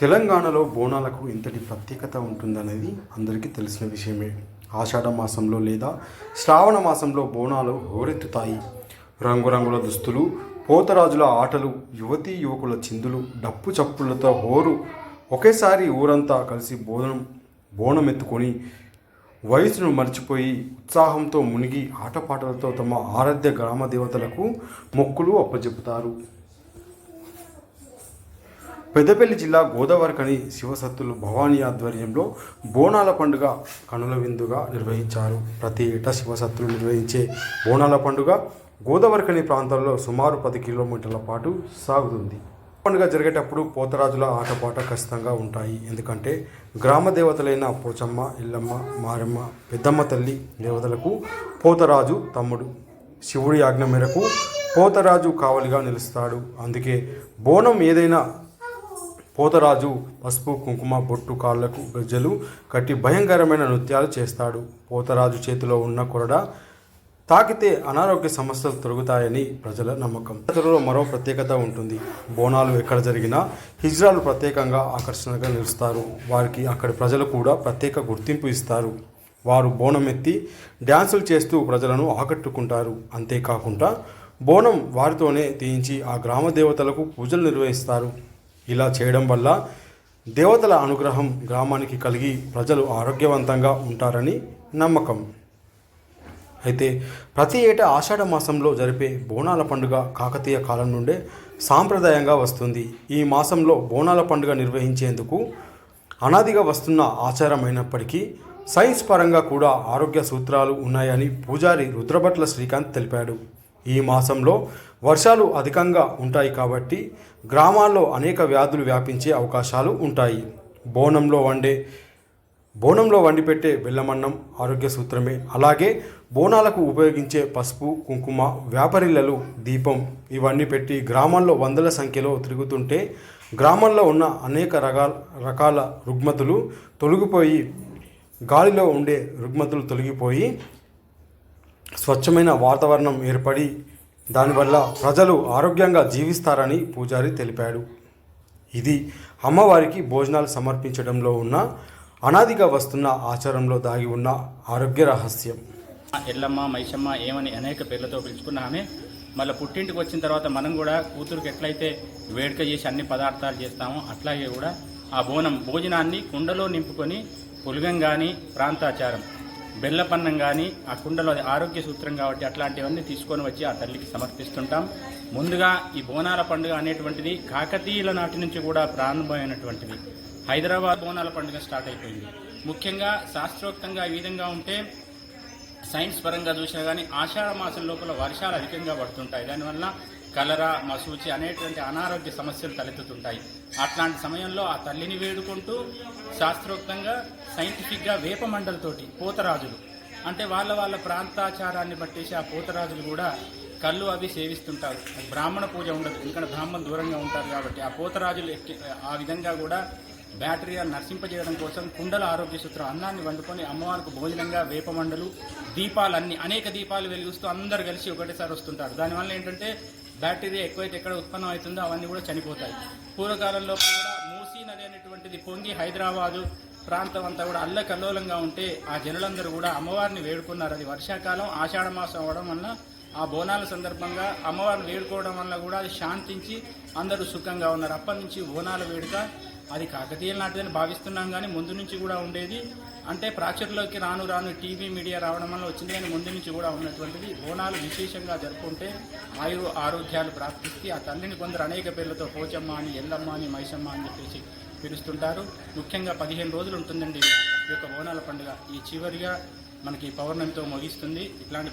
తెలంగాణలో బోనాలకు ఇంతటి ప్రత్యేకత ఉంటుందనేది అందరికీ తెలిసిన విషయమే. ఆషాఢ మాసంలో లేదా శ్రావణ మాసంలో బోనాలు హోరెత్తుతాయి. రంగురంగుల దుస్తులు పోతరాజుల ఆటలు యువతీ యువకుల చిందులు డప్పు చప్పులతో హోరు ఒకేసారి ఊరంతా కలిసి బోనం బోనం ఎత్తుకొని వయసును మర్చిపోయి ఉత్సాహంతో మునిగి ఆటపాటలతో తమ ఆరాధ్య గ్రామ దేవతలకు మొక్కులు అప్పజెపుతారు. పెద్దపల్లి జిల్లా గోదావరికని శివసత్తులు భవానీ ఆధ్వర్యంలో బోనాల పండుగ కనుల విందుగా నిర్వహించారు. ప్రతి ఏటా శివసత్తులు నిర్వహించే బోనాల పండుగ గోదావరికని ప్రాంతంలో సుమారు పది కిలోమీటర్ల పాటు సాగుతుంది. పండుగ జరిగేటప్పుడు పోతరాజుల ఆటపాట ఖచ్చితంగా ఉంటాయి. ఎందుకంటే గ్రామ దేవతలైన పోచమ్మ ఇల్లమ్మ మారమ్మ పెద్దమ్మ తల్లి దేవతలకు పోతరాజు తమ్ముడు శివుడి ఆజ్ఞ మేరకు పోతరాజు కావలిగా నిలుస్తాడు. అందుకే బోనం ఏదైనా పోతరాజు పసుపు కుంకుమ బొట్టు కాళ్ళకు గజ్జలు కట్టి భయంకరమైన నృత్యాలు చేస్తాడు. పోతరాజు చేతిలో ఉన్న కొరడ తాకితే అనారోగ్య సమస్యలు తొలగుతాయని ప్రజల నమ్మకం. జాతరలో మరో ప్రత్యేకత ఉంటుంది. బోనాలు ఎక్కడ జరిగినా హిజ్రాలు ప్రత్యేకంగా ఆకర్షణగా నిలుస్తారు. వారికి అక్కడి ప్రజలు కూడా ప్రత్యేక గుర్తింపు ఇస్తారు. వారు బోనం ఎత్తి డ్యాన్సులు చేస్తూ ప్రజలను ఆకట్టుకుంటారు. అంతేకాకుండా బోనం వారితోనే తీయించి ఆ గ్రామ దేవతలకు పూజలు నిర్వహిస్తారు. ఇలా చేయడం వల్ల దేవతల అనుగ్రహం గ్రామానికి కలిగి ప్రజలు ఆరోగ్యవంతంగా ఉంటారని నమ్మకం. అయితే ప్రతి ఏటా ఆషాఢ మాసంలో జరిపే బోనాల పండుగ కాకతీయ కాలం నుండే సాంప్రదాయంగా వస్తుంది. ఈ మాసంలో బోనాల పండుగ నిర్వహించేందుకు అనాదిగా వస్తున్న ఆచారమైనప్పటికీ సైన్స్ పరంగా కూడా ఆరోగ్య సూత్రాలు ఉన్నాయని పూజారి రుద్రభట్ల శ్రీకాంత్ తెలిపాడు. ఈ మాసంలో వర్షాలు అధికంగా ఉంటాయి కాబట్టి గ్రామాల్లో అనేక వ్యాధులు వ్యాపించే అవకాశాలు ఉంటాయి. బోనంలో వండే బోనంలో వండి పెట్టే బెల్లమన్నం ఆరోగ్య సూత్రమే. అలాగే బోనాలకు ఉపయోగించే పసుపు కుంకుమ వ్యాపారిలలు దీపం ఇవన్నీ పెట్టి గ్రామాల్లో వందల సంఖ్యలో తిరుగుతుంటే గ్రామంలో ఉన్న అనేక రకాల రకాల రుగ్మతులు తొలగిపోయి గాలిలో ఉండే రుగ్మతులు తొలగిపోయి స్వచ్ఛమైన వాతావరణం ఏర్పడి దానివల్ల ప్రజలు ఆరోగ్యంగా జీవిస్తారని పూజారి తెలిపాడు. ఇది అమ్మవారికి భోజనాలు సమర్పించడంలో ఉన్న అనాదిగా వస్తున్న ఆచారంలో దాగి ఉన్న ఆరోగ్య రహస్యం. ఎల్లమ్మ మైసమ్మ ఏమని అనేక పేర్లతో పిలుచుకున్న ఆమె మళ్ళీ పుట్టింటికి వచ్చిన తర్వాత మనం కూడా కూతురికి ఎట్లయితే వేడుక చేసి అన్ని పదార్థాలు చేస్తామో అట్లాగే కూడా ఆ బోనం భోజనాన్ని కుండలో నింపుకొని పులిగం కానీ ప్రాంతాచారం బెల్లపన్నం కానీ ఆ కుండలో ఆరోగ్య సూత్రం కాబట్టి అట్లాంటివన్నీ తీసుకొని వచ్చి ఆ తల్లికి సమర్పిస్తుంటాం. ముందుగా ఈ బోనాల పండుగ అనేటువంటిది కాకతీయుల నాటి నుంచి కూడా ప్రారంభమైనటువంటిది. హైదరాబాద్ బోనాల పండుగ స్టార్ట్ అయిపోయింది. ముఖ్యంగా శాస్త్రోక్తంగా ఈ విధంగా ఉంటే సైన్స్ పరంగా చూసినా కానీ ఆషాఢ మాసం లోపల వర్షాలు అధికంగా పడుతుంటాయి. దానివల్ల కలరా మసూచి అనేటువంటి అనారోగ్య సమస్యలు తలెత్తుతుంటాయి. అట్లాంటి సమయంలో ఆ తల్లిని వేడుకుంటూ శాస్త్రోక్తంగా సైంటిఫిక్గా వేపమండలతోటి పోతరాజులు. అంటే వాళ్ళ వాళ్ళ ప్రాంతాచారాన్ని బట్టేసి ఆ పోతరాజులు కూడా కళ్ళు అవి సేవిస్తుంటారు. బ్రాహ్మణ పూజ ఉండదు. ఎందుకంటే బ్రాహ్మణ దూరంగా ఉంటారు కాబట్టి ఆ పోతరాజులు ఎక్కి ఆ విధంగా కూడా బ్యాటరీ నర్సింపజేయడం కోసం కుండల ఆరోగ్య సూత్రం అన్నాన్ని వండుకొని అమ్మవారికి భోజనంగా వేపమండలు దీపాలన్నీ అనేక దీపాలు వెలిగిస్తూ అందరు కలిసి ఒకటేసారి వస్తుంటారు. దానివల్ల ఏంటంటే బ్యాక్టీరియా ఎక్కువైతే ఎక్కడ ఉత్పన్నం అవుతుందో అవన్నీ కూడా చనిపోతాయి. పూర్వకాలంలో కూడా మూసీ నది అనేటువంటిది పొంగి హైదరాబాదు ప్రాంతం అంతా కూడా అల్లకల్లోలంగా ఉంటే ఆ జనులందరూ కూడా అమ్మవారిని వేడుకున్నారు. అది వర్షాకాలం ఆషాఢ మాసం అవడం వల్ల ఆ బోనాల సందర్భంగా అమ్మవారిని వేడుకోవడం వల్ల కూడా అది శాంతించి అందరూ సుఖంగా ఉన్నారు. అప్పటి నుంచి బోనాల వేడుక అది కాకతీయుల నాటిదని భావిస్తున్నాం కానీ ముందు నుంచి కూడా ఉండేది. అంటే ప్రాచుర్యంలోకి రాను రాను టీవీ మీడియా రావడం వల్ల వచ్చింది కానీ ముందు నుంచి కూడా ఉన్నటువంటిది. బోనాలు విశేషంగా జరుపుకుంటే ఆయు ఆరోగ్యాలు ప్రాప్తిస్తే ఆ తల్లిని కొందరు అనేక పేర్లతో పోచమ్మ అని ఎల్లమ్మ అని మైసమ్మ అని చెప్పేసి పిలుస్తుంటారు. ముఖ్యంగా పదిహేను రోజులు ఉంటుందండి ఈ యొక్క బోనాల పండుగ. ఈ చివరిగా మనకి పౌర్ణమితో ముగిస్తుంది. ఇట్లాంటి